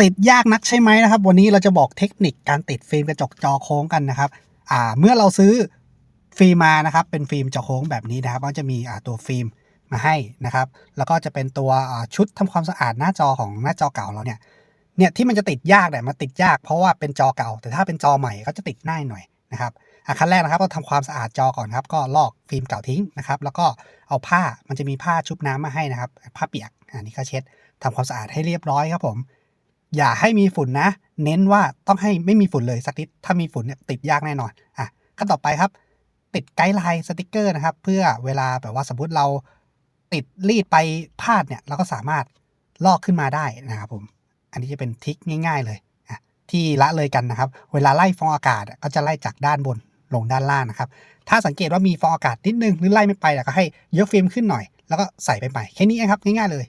ติดยากนักใช่ไหมนะครับ วันนี้เราจะบอกเทคนิคการติดฟิล์มกระจกจอโค้งกันนะครับอ่าเมื่อเราซื้อฟิล์มมานะครับ เป็นฟิล์มจอโค้งแบบนี้นะครับ ก็จะมีอ่าตัวฟิล์มมาให้นะครับ แล้วก็จะเป็นตัวชุดทำความสะอาดหน้าจอของหน้าจอเก่าเราเนี่ยเนี่ยที่มันจะติดยากเนี่ยมันติดยากเพราะว่าเป็นจอเก่า แต่ถ้าเป็นจอใหม่ก็จะติดง่ายหน่อยนะครับขั้นแรกนะครับเราทำความสะอาดจอก่อนครับ ก็ลอกฟิล์มเก่าทิ้งนะครับ แล้วก็เอาผ้ามันจะมีผ้าชุบน้ำมาให้นะครับ ผ้าเปียกอันนี้ก็เช็ดทำความสะอาดให้เรียบร้อยครับผม อย่าให้มีฝุ่นนะ เน้นว่าต้องให้ไม่มีฝุ่นเลยสักนิดถ้ามีฝุ่นเนี่ยติดยากแน่นอนอะขั้นต่อไปครับ ติดไกด์ไลน์สติกเกอร์นะครับ เพื่อเวลาแบบว่าสมมติเราติดรีดไปพลาดเนี่ยเราก็สามารถลอกขึ้นมาได้นะครับผม อันนี้จะเป็นทริคง่าย ๆ เลยอะที่ละเลยกันนะครับ เวลาไล่ฟองอากาศก็จะไล่จากด้านบนลงด้านล่างนะครับ ถ้าสังเกตว่ามีฟองอากาศนิดนึงหรือไล่ไม่ไปก็ให้ยกฟิล์มขึ้นหน่อย แล้วก็ใส่ไปใหม่แค่นี้เองครับง่ายๆเลย